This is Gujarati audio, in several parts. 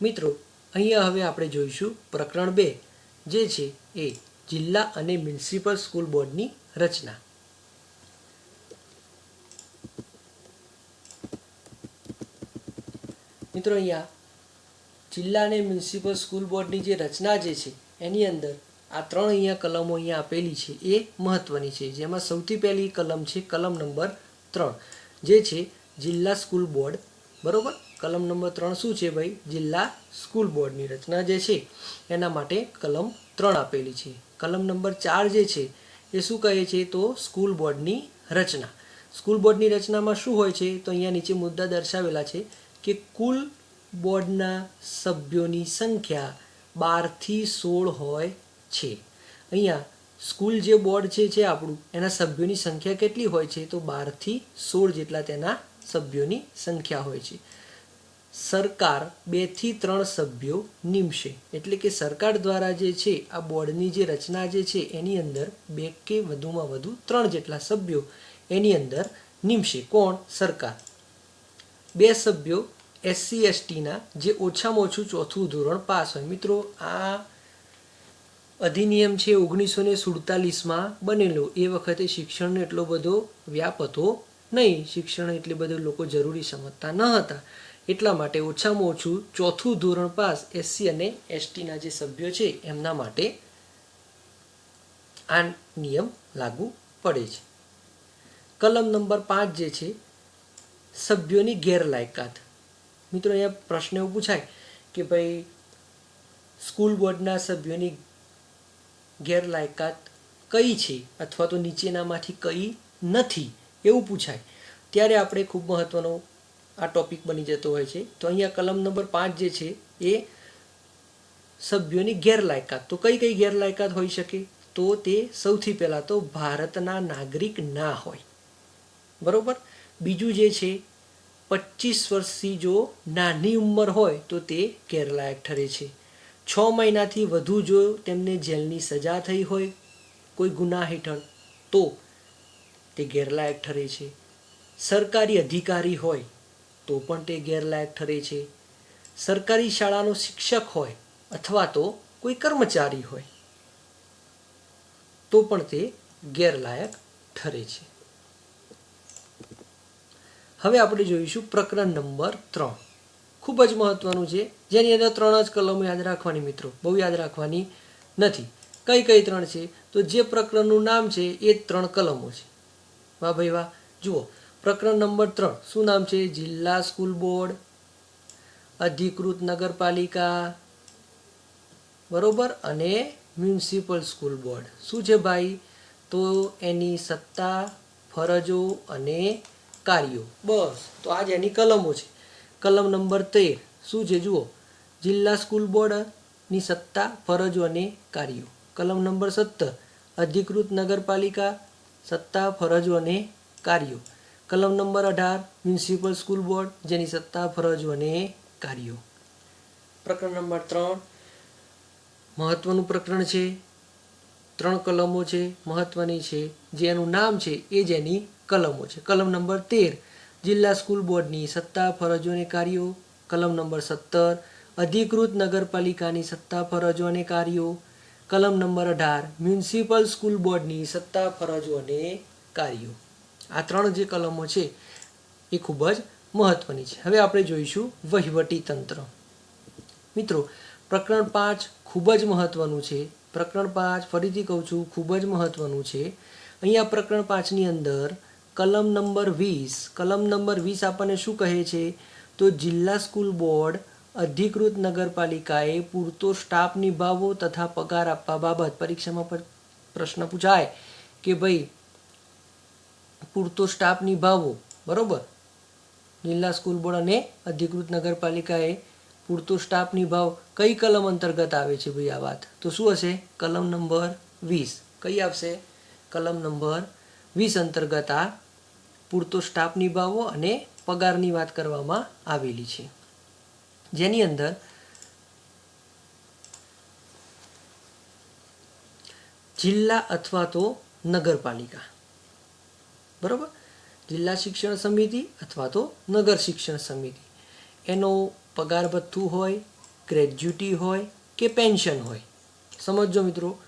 મિત્રો, અહીંયા હવે આપણે જોઈશું પ્રકરણ બે, જે છે એ જિલ્લા અને મ્યુનિસિપલ સ્કૂલ બોર્ડની રચના. મિત્રો, અહીંયા જિલ્લા અને મ્યુનિસિપલ સ્કૂલ બોર્ડની જે રચના જે છે, એની અંદર આ ત્રણ અહીંયા કલમો અહીંયા આપેલી છે, એ મહત્વની છે. જેમાં સૌથી પહેલી કલમ છે, કલમ નંબર ત્રણ, જે છે જિલ્લા સ્કૂલ બોર્ડ બરોબર? કલમ નંબર ત્રણ શું છે ભાઈ? જિલ્લા સ્કૂલ બોર્ડની રચના જે છે, એના માટે કલમ ત્રણ આપેલી છે. કલમ નંબર ચાર જે છે, એ શું કહે છે? તો સ્કૂલ બોર્ડની રચના. સ્કૂલ બોર્ડની રચનામાં શું હોય છે? તો અહીંયા નીચે મુદ્દા દર્શાવેલા છે કે કુલ બોર્ડના સભ્યોની સંખ્યા બારથી સોળ હોય છે. અહીંયા સ્કૂલ જે બોર્ડ છે છે આપણું, એના સભ્યોની સંખ્યા કેટલી હોય છે? તો બારથી સોળ જેટલા તેના સભ્યોની સંખ્યા હોય છે. સરકાર બેથી ત્રણ સભ્યો નિમશે. એટલે કે સરકાર દ્વારા જે છે, આ બોર્ડની જે રચના જે છે, એની અંદર બે કે વધુમાં વધુ ત્રણ જેટલા સભ્યો એની અંદર નિમશે. કોણ? સરકાર. બે સભ્યો એસસી એસટીના જે ઓછામાં ઓછું ચોથું ધોરણ પાસ હોય. મિત્રો, આ અધિનિયમ છે, ઓગણીસો ને સુડતાલીસમાં બનેલો. એ વખતે શિક્ષણનો એટલો બધો વ્યાપ હતો નહીં, શિક્ષણ એટલે બધું લોકો જરૂરી સમજતા ન હતા. એટલા માટે ઓછામાં ઓછું ચોથું ધોરણ પાસ એસસી અને એસટીના જે સભ્યો છે, એમના માટે આ નિયમ લાગુ પડે છે. કલમ નંબર પાંચ જે છે, સભ્યોની ગેરલાયકાત. મિત્રો, અહીંયા પ્રશ્ન એવું પૂછાય કે ભાઈ, સ્કૂલ બોર્ડના સભ્યોની ગેરલાયકાત કઈ છે? અથવા તો નીચેનામાંથી કઈ નથી? એવું પૂછાય. ત્યારે આપણે ખૂબ મહત્વનો આ ટોપિક બની જતો હોય છે. તો અહીંયા કલમ નંબર પાંચ જે છે એ સભ્યોની ગેરલાયકાત. તો કઈ કઈ ગેરલાયકાત હોઈ શકે? તો તે સૌથી પહેલાં તો ભારતના નાગરિક ના હોય. બરોબર? બીજું જે છે પચીસ વર્ષથી જો નાની ઉંમર હોય તો તે ગેરલાયક ઠરે છે. છ મહિનાથી વધુ જો તેમને જેલની સજા થઈ હોય કોઈ ગુના હેઠળ, તો તે ગેરલાયક ઠરે છે. સરકારી અધિકારી હોય તો પણ તે ગેરલાયક ઠરે છે. સરકારી શાળાનો શિક્ષક હોય અથવા તો કોઈ કર્મચારી હોય તો પણ તે ગેરલાયક ઠરે છે. હવે આપણે જોઈશું પ્રકરણ નંબર ત્રણ. ખૂબ જ મહત્વનું છે. જેની અંદર ત્રણ જ કલમો યાદ રાખવાની મિત્રો, બહુ યાદ રાખવાની નથી. કઈ કઈ ત્રણ છે? તો જે પ્રકરણનું નામ છે એ ત્રણ કલમો છે. વાહ ભાઈ વાહ. જુઓ, પ્રકરણ નંબર ત્રણ. શું નામ છે? જિલ્લા સ્કૂલ બોર્ડ. અધિકૃત નગરપાલિકા. બરોબર? અને મ્યુનિસિપલ સ્કૂલ બોર્ડ. શું છે ભાઈ? તો એની સત્તા, ફરજો અને કાર્યો. બસ. તો આજ એની કલમો છે. કલમ નંબર તેર. શું છે? જુઓ. જિલ્લા સ્કૂલ બોર્ડની સત્તા, ફરજો અને કાર્યો. કલમ નંબર સત્તર. અધિકૃત નગરપાલિકા. સત્તા, ફરજો અને કાર્યો. કલમ નંબર અઢાર મ્યુનિસિપલ સ્કૂલ બોર્ડ જેની સત્તા, ફરજો અને કાર્યો. પ્રકરણ નંબર ત્રણ, મહત્વનું પ્રકરણ છે. ત્રણ કલમો છે, મહત્વની છે. જેનું નામ છે, એ જેની કલમો છે. કલમ નંબર તેર, જિલ્લા સ્કૂલ બોર્ડની સત્તા, ફરજો અને કાર્યો. કલમ નંબર સત્તર, અધિકૃત નગરપાલિકાની સત્તા, ફરજો અને કાર્યો. કલમ નંબર અઢાર, મ્યુનિસિપલ સ્કૂલ બોર્ડની સત્તા, ફરજો અને કાર્યો. આ ત્રણ જે કલમો છે, એ ખૂબ જ મહત્વની છે. હવે આપણે જોઈશું વહીવટી તંત્ર. મિત્રો, પ્રકરણ પાંચ ખૂબ જ મહત્વનું છે. પ્રકરણ પાંચ, ફરીથી કહું છું, ખૂબ જ મહત્વનું છે. અહીંયા પ્રકરણ પાંચની અંદર કલમ નંબર વીસ, કલમ નંબર વીસ આપણને શું કહે છે? તો જિલ્લા સ્કૂલ બોર્ડ અધિકૃત નગરપાલિકાએ પૂરતો સ્ટાફ નિભાવવો તથા પગાર આપવા બાબત પરીક્ષામાં પર પ્રશ્ન પૂછાય કે ભાઈ, પૂરતો સ્ટાફ નિભાવવો, બરાબર? જિલ્લા સ્કૂલ બોર્ડ અને અધિકૃત નગરપાલિકાએ પૂરતો સ્ટાફ નિભાવ કઈ કલમ અંતર્ગત આવે છે ભાઈ આ વાત? તો શું હશે? કલમ નંબર વીસ. કઈ આવશે? કલમ નંબર વીસ અંતર્ગત આ પૂરતો સ્ટાફ નિભાવવો અને પગારની વાત કરવામાં આવેલી છે. જેની અંદર જિલ્લા અથવા તો નગરપાલિકા. બરોબર? જિલ્લા શિક્ષણ સમિતિ અથવા તો નગર શિક્ષણ સમિતિ. એનો પગાર ભથ્થું હોય, ગ્રેજ્યુટી હોય કે પેન્શન હોય. સમજો મિત્રો.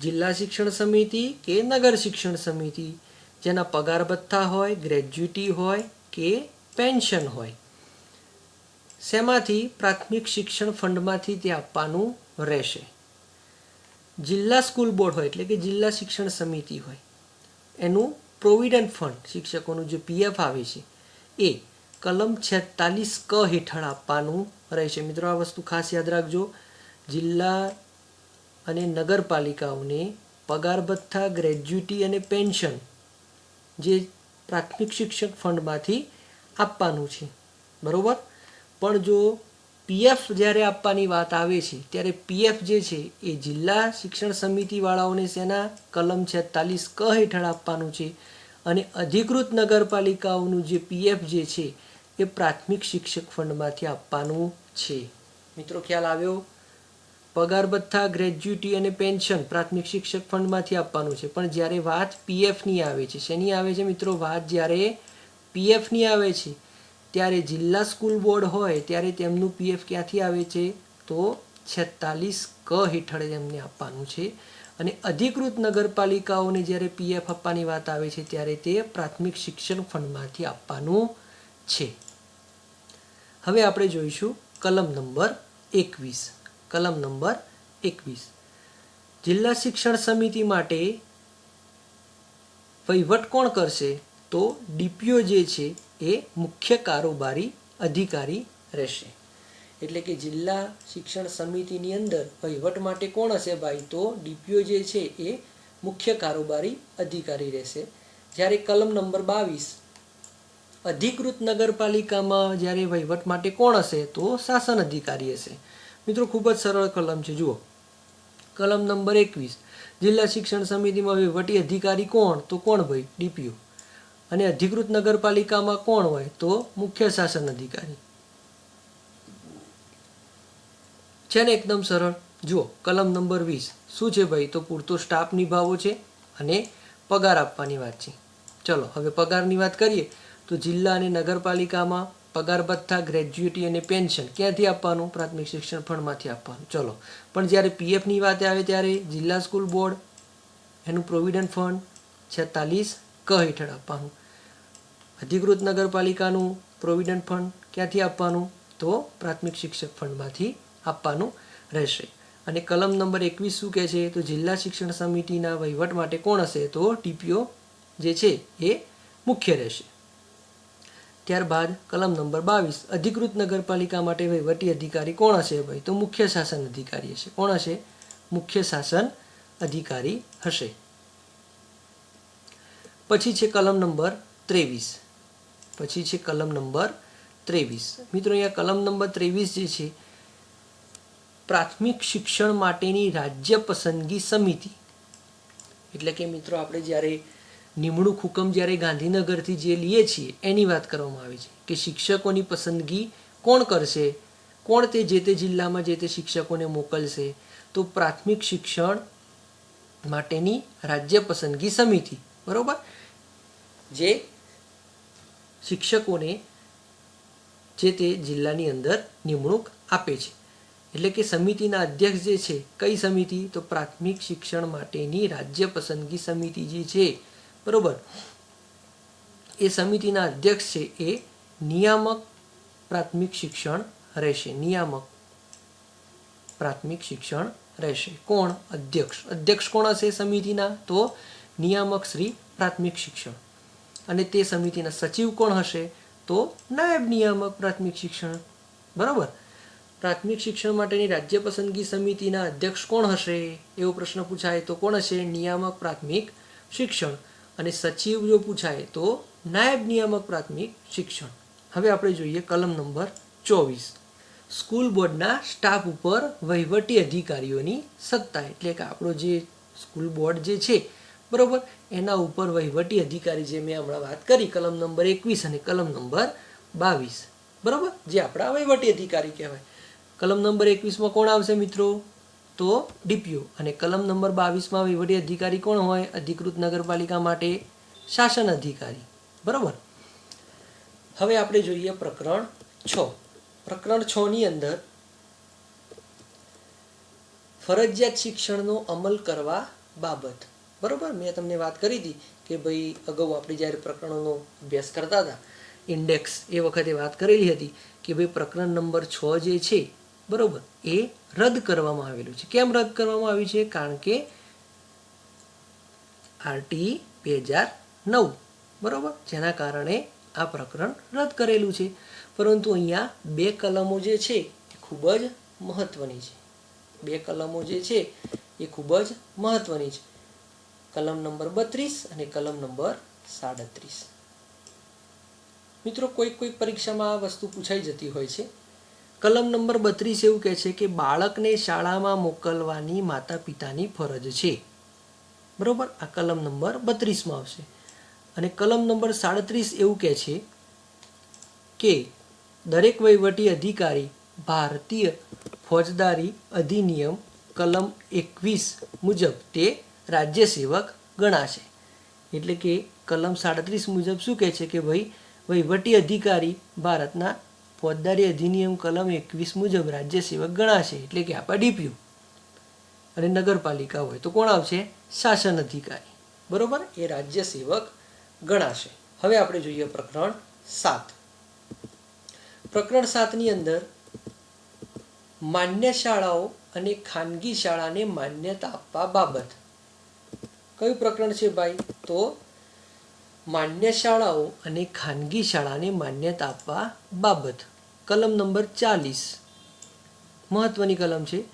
જિલ્લા શિક્ષણ સમિતિ કે નગર શિક્ષણ સમિતિ, જેના પગાર ભથ્થા હોય, ગ્રેજ્યુટી હોય કે પેન્શન હોય. શેમાંથી પ્રાથમિક શિક્ષણ ફંડમાંથી તે આપવાનું રહેશે? જિલ્લા સ્કૂલ બોર્ડ હોય એટલે કે જિલ્લા શિક્ષણ સમિતિ હોય. એનું પ્રોવિડન્ટ ફંડ શિક્ષકોનું જે પીએફ આવે છે, એ કલમ છેતાલીસ ક હેઠળ આપવાનું રહેશે. મિત્રો, આ વસ્તુ ખાસ યાદ રાખજો. જિલ્લા અને નગરપાલિકાઓને પગાર ભથ્થા, ગ્રેજ્યુટી અને પેન્શન જે પ્રાથમિક શિક્ષક ફંડમાંથી આપવાનું છે. બરોબર? પણ જો પીએફ જ્યારે આપવાની વાત આવે છે, ત્યારે પીએફ જે છે એ જિલ્લા શિક્ષણ સમિતિવાળાઓને શેના કલમ છેતાલીસ ક હેઠળ આપવાનું છે અને અધિકૃત નગરપાલિકાઓનું જે પીએફ જે છે એ પ્રાથમિક શિક્ષક ફંડમાંથી આપવાનું છે. મિત્રો, ખ્યાલ આવ્યો? પગાર ભથ્થા, ગ્રેજ્યુટી અને પેન્શન પ્રાથમિક શિક્ષક ફંડમાંથી આપવાનું છે. પણ જ્યારે વાત પીએફની આવે છે, શેની આવે છે મિત્રો? વાત જ્યારે પીએફની આવે છે ત્યારે જિલ્લા સ્કૂલ બોર્ડ હોય, ત્યારે તેમનું પીએફ ક્યાંથી આવે છે? તો છેતાલીસ ક હેઠળ તેમને આપવાનું છે. અને અધિકૃત નગરપાલિકાઓને જ્યારે પીએફ આપવાની વાત આવે છે, ત્યારે તે પ્રાથમિક શિક્ષણ ફંડમાંથી આપવાનું છે. હવે આપણે જોઈશું કલમ નંબર એકવીસ. કલમ નંબર એકવીસ. જિલ્લા શિક્ષણ સમિતિ માટે વહીવટ કોણ કરશે? તો ડીપીઓ જે છે એ મુખ્ય કારોબારી અધિકારી રહેશે. એટલે કે જિલ્લા શિક્ષણ સમિતિની અંદર વહીવટ માટે કોણ હશે ભાઈ? તો ડીપીઓ જે છે એ મુખ્ય કારોબારી અધિકારી રહેશે. જ્યારે કલમ નંબર બાવીસ, અધિકૃત નગરપાલિકામાં જ્યારે વહીવટ માટે કોણ હશે? તો શાસન અધિકારી હશે. મિત્રો, ખૂબ જ સરળ કલમ છે. જુઓ. કલમ નંબર એકવીસ, જિલ્લા શિક્ષણ સમિતિમાં વહીવટી અધિકારી કોણ? તો કોણ ભાઈ? ડીપીઓ. અને અધિકૃત નગરપાલિકામાં કોણ હોય તો મુખ્ય શાસન અધિકારી. છે ને એકદમ સરળ. જુઓ, કલમ નંબર વીસ. શું છે ભાઈ? તો પૂરતો સ્ટાફ નિભાવવો છે અને પગાર આપવાની વાત છે. ચલો, હવે પગારની વાત કરીએ. તો જિલ્લા અને નગરપાલિકામાં પગાર ભથ્થા ગ્રેજ્યુટી અને પેન્શન ક્યાંથી આપવાનું? પ્રાથમિક શિક્ષણ ફંડમાંથી આપવાનું. ચલો, પણ જ્યારે પીએફની વાત આવે ત્યારે જિલ્લા સ્કૂલ બોર્ડ એનું પ્રોવિડન્ટ ફંડ છેતાલીસ ક હેઠળ આપવાનું. અધિકૃત નગરપાલિકાનું પ્રોવિડન્ટ ફંડ ક્યાંથી આપવાનું? તો પ્રાથમિક શિક્ષક ફંડમાંથી આપવાનું રહેશે. અને કલમ નંબર એકવીસ શું કહે છે? તો જિલ્લા શિક્ષણ સમિતિના વહીવટ માટે કોણ હશે? તો ટીપીઓ જે છે એ મુખ્ય રહેશે. ત્યારબાદ કલમ નંબર બાવીસ, અધિકૃત નગરપાલિકા માટે વહીવટી અધિકારી કોણ હશે ભાઈ? તો મુખ્ય શાસન અધિકારી હશે. કોણ હશે? મુખ્ય શાસન અધિકારી હશે. પછી છે કલમ નંબર ત્રેવીસ. પછી છે કલમ નંબર ત્રેવીસ. મિત્રો, અહીંયા કલમ નંબર ત્રેવીસ જે છે, પ્રાથમિક શિક્ષણ માટેની રાજ્ય પસંદગી સમિતિ. એટલે કે મિત્રો, આપણે જ્યારે નિમણૂક હુકમ જ્યારે ગાંધીનગરથી જે લઈએ છીએ, એની વાત કરવામાં આવે છે કે શિક્ષકોની પસંદગી કોણ કરશે? કોણ તે જે તે જિલ્લામાં જે તે શિક્ષકોને મોકલશે? તો પ્રાથમિક શિક્ષણ માટેની રાજ્ય પસંદગી સમિતિ. બરોબર? જે શિક્ષકોને જે તે જિલ્લાની અંદર નિમણૂક આપે છે. એટલે કે સમિતિના અધ્યક્ષ જે છે, કઈ સમિતિ? તો પ્રાથમિક શિક્ષણ માટેની રાજ્ય પસંદગી સમિતિ જે છે, બરોબર? એ સમિતિના અધ્યક્ષ છે એ નિયામક પ્રાથમિક શિક્ષણ રહેશે. નિયામક પ્રાથમિક શિક્ષણ રહેશે. કોણ? અધ્યક્ષ. અધ્યક્ષ કોણ હશે સમિતિના? તો નિયામક શ્રી પ્રાથમિક શિક્ષણ. અને તે સમિતિના સચિવ કોણ હશે? તો નાયબ નિયામક પ્રાથમિક શિક્ષણ. બરાબર? પ્રાથમિક શિક્ષણ માટેની રાજ્ય પસંદગી સમિતિના અધ્યક્ષ કોણ હશે? એવો પ્રશ્ન પૂછાય તો કોણ હશે? નિયામક પ્રાથમિક શિક્ષણ. અને સચિવ જો પૂછાય તો નાયબ નિયામક પ્રાથમિક શિક્ષણ. હવે આપણે જોઈએ કલમ નંબર ચોવીસ. સ્કૂલ બોર્ડના સ્ટાફ ઉપર વહીવટી અધિકારીઓની સત્તા. એટલે કે આપણો જે સ્કૂલ બોર્ડ જે છે, બરોબર? એના ઉપર વહીવટી અધિકારી જે મેં હમણાં વાત કરી, કલમ નંબર એકવીસ અને કલમ નંબર બાવીસ. બરોબર? જે આપણા વહીવટી અધિકારી કહેવાય. કલમ નંબર એકવીસમાં કોણ આવશે મિત્રો? તો ડીપીઓ. અને કલમ નંબર બાવીસમાં વહીવટી અધિકારી કોણ હોય? અધિકૃત નગરપાલિકા માટે શાસન અધિકારી. બરાબર? હવે આપણે જોઈએ પ્રકરણ છ. પ્રકરણ છ ની અંદર ફરજિયાત શિક્ષણનો અમલ કરવા બાબત. બરોબર? મેં તમને વાત કરી હતી કે ભાઈ અગાઉ આપણે જ્યારે પ્રકરણોનો અભ્યાસ કરતા હતા. ઇન્ડેક્સ એ વખતે વાત કરેલી હતી કે ભાઈ પ્રકરણ નંબર છ જે છે, બરાબર, એ રદ કરવામાં આવેલું છે. કેમ રદ કરવામાં આવ્યું છે? કારણ કે આરટી બે હજાર નવ, બરોબર? જેના કારણે આ પ્રકરણ રદ કરેલું છે. પરંતુ અહીંયા બે કલમો જે છે, એ ખૂબ જ મહત્વની છે. બે કલમો જે છે, એ ખૂબ જ મહત્વની છે. કલમ નંબર બત્રીસ અને કલમ નંબર સાડત્રીસ. મિત્રો કોઈક કોઈક પરીક્ષામાં આ વસ્તુ પૂછાઈ જતી હોય છે. કલમ નંબર બત્રીસ એવું કહે છે કે બાળકને શાળામાં મોકલવાની માતા પિતાની ફરજ છે. બરોબર? આ કલમ નંબર બત્રીસમાં આવશે. અને કલમ નંબર સાડત્રીસ એવું કહે છે કે દરેક વહીવટી અધિકારી ભારતીય ફોજદારી અધિનિયમ કલમ એકવીસ મુજબ તે રાજ્ય સેવક ગણાશે. એટલે કે કલમ સાડત્રીસ મુજબ શું કહે છે કે ભાઈ, વહીવટી અધિકારી ભારતના ફોજદારી અધિનિયમ કલમ એકવીસ મુજબ રાજ્ય સેવક ગણાશે, એટલે કે આપણા ડીપીયુ અને નગરપાલિકા હોય તો કોણ આવશે? શાસન અધિકારી. બરોબર? એ રાજ્ય સેવક ગણાશે. હવે આપણે જોઈએ પ્રકરણ સાત. પ્રકરણ સાતની અંદર માન્ય શાળાઓ અને ખાનગી શાળાને માન્યતા આપવા બાબત. કયું પ્રકરણ છે ભાઈ? તો માન્ય શાળાઓ અને ખાનગી શાળાને માન્યતા આપવા બાબત. કલમ નંબર ચાલીસ. મહત્વની કલમ છે.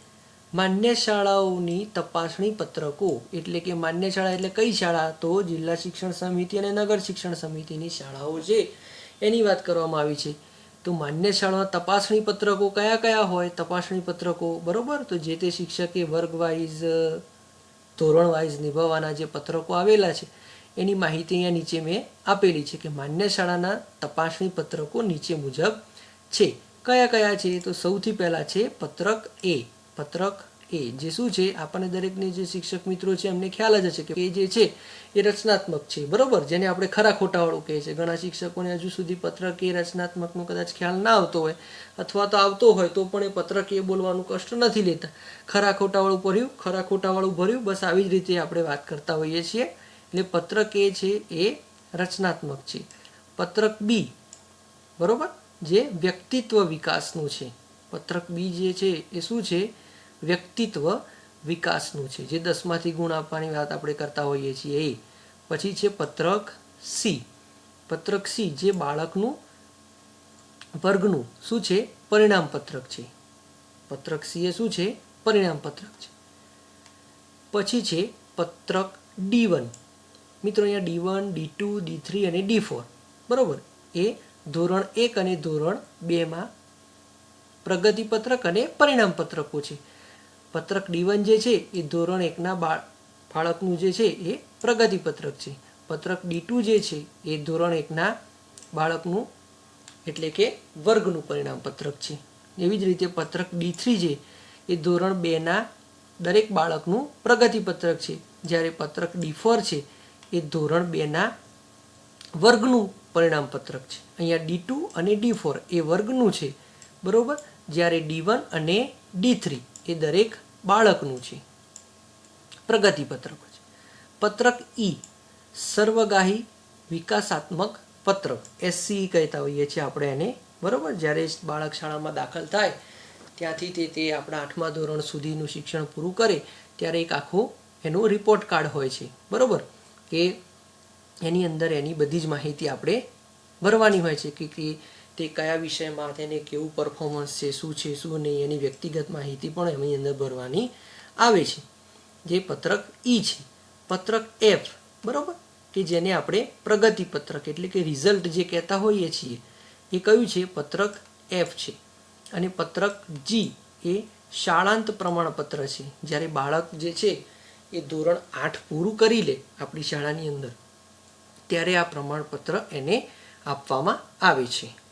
માન્ય શાળાઓની તપાસણી પત્રકો એટલે કે માન્ય શાળા એટલે કઈ શાળા? તો જિલ્લા શિક્ષણ સમિતિ અને નગર શિક્ષણ સમિતિની શાળાઓ છે. એની વાત કરવામાં આવી છે. તો માન્ય શાળામાં તપાસણી પત્રકો કયા કયા હોય? તપાસણી પત્રકો, બરાબર? તો જે તે શિક્ષકે વર્ગ વાઇઝ ધોરણ વાઇઝ નિભાવવાના જે પત્રકો આવેલા છે, એની માહિતી અહીંયા નીચે મેં આપેલી છે કે માન્ય શાળાના તપાસણી પત્રકો નીચે મુજબ છે. કયા કયા છે? તો સૌથી પહેલાં છે પત્રક એ. પત્રક એ જે શું છે, આપણને દરેકને જે શિક્ષક મિત્રો છે, એમને ખ્યાલ જ હશે કે એ જે છે, એ રચનાત્મક છે. બરોબર? જેને આપણે ખરા ખોટાવાળું કહે છે. ઘણા શિક્ષકોને હજુ સુધી પત્રક એ રચનાત્મકનો કદાચ ખ્યાલ ના આવતો હોય અથવા તો આવતો હોય તો પણ એ પત્રક એ બોલવાનું કષ્ટ નથી લેતા. ખરા ખોટાવાળું ભર્યું, ખરા ખોટાવાળું ભર્યું, બસ આવી જ રીતે આપણે વાત કરતા હોઈએ છીએ. એટલે પત્રક એ છે, એ રચનાત્મક છે. પત્રક બી, બરોબર? જે વ્યક્તિત્વ વિકાસનું છે. પત્રક બી જે છે, એ શું છે વ્યક્તિત્વ વિકાસનું છે. જે દસમાંથી ગુણ આપવાની વાત આપણે કરતા હોઈએ છીએ એ. પછી છે પત્રક સી પત્રક સી જે બાળકનું વર્ગનું શું છે? પરિણામ પત્રક છે. પત્રક સી એ શું છે? પરિણામ પત્રક છે. પછી છે પત્રક ડી વન મિત્રો અહીંયા D one D two D three અને ડી ફોર બરાબર? એ ધોરણ એક અને ધોરણ બેમાં પ્રગતિપત્રક અને પરિણામ પત્રકો છે. પત્રક ડીવન જે છે એ ધોરણ એકના બાળ, બાળકનું જે છે એ પ્રગતિપત્રક છે. પત્રક ડી ટુ જે છે એ ધોરણ એકના બાળકનું એટલે કે વર્ગનું પરિણામ પત્રક છે. એવી જ રીતે પત્રક ડી થ્રી છે એ ધોરણ બેના દરેક બાળકનું પ્રગતિપત્રક છે. જ્યારે પત્રક ડી ફોર છે એ ધોરણ બેના વર્ગનું પરિણામ પત્રક છે. અહીંયા ડી ટુ અને ડી ફોર એ વર્ગનું છે. બરાબર? જ્યારે ડી વન અને ડી થ્રી એ દરેક બાળકનું છે. પ્રગતિપત્રક છે. પત્રક ઈ સર્વગાહી વિકાસાત્મક પત્રક. એસસી કહેતા હોઈએ છીએ આપણે એને. બરોબર? જ્યારે બાળક શાળામાં દાખલ થાય, ત્યાંથી તે તે આપણા આઠમા ધોરણ સુધીનું શિક્ષણ પૂરું કરે, ત્યારે એક આખો એનો રિપોર્ટ કાર્ડ હોય છે. બરોબર? કે એની અંદર એની બધી જ માહિતી આપણે ભરવાની હોય છે. કે તે કયા વિષયમાં તેને કેવું પરફોર્મન્સ છે, શું છે, શું નહીં, એની વ્યક્તિગત માહિતી પણ એની અંદર ભરવાની આવે છે. જે પત્રક ઈ છે. પત્રક એફ, બરાબર? કે જેને આપણે પ્રગતિ પત્રક એટલે કે રિઝલ્ટ જે કહેતા હોઈએ છીએ, એ કયું છે? પત્રક એફ છે. અને પત્રક જી એ શાળાંત પ્રમાણપત્ર છે. જ્યારે બાળક જે છે એ ધોરણ આઠ પૂરું કરી લે આપણી શાળાની અંદર, ત્યારે આ પ્રમાણપત્ર એને આપવામાં આવે છે.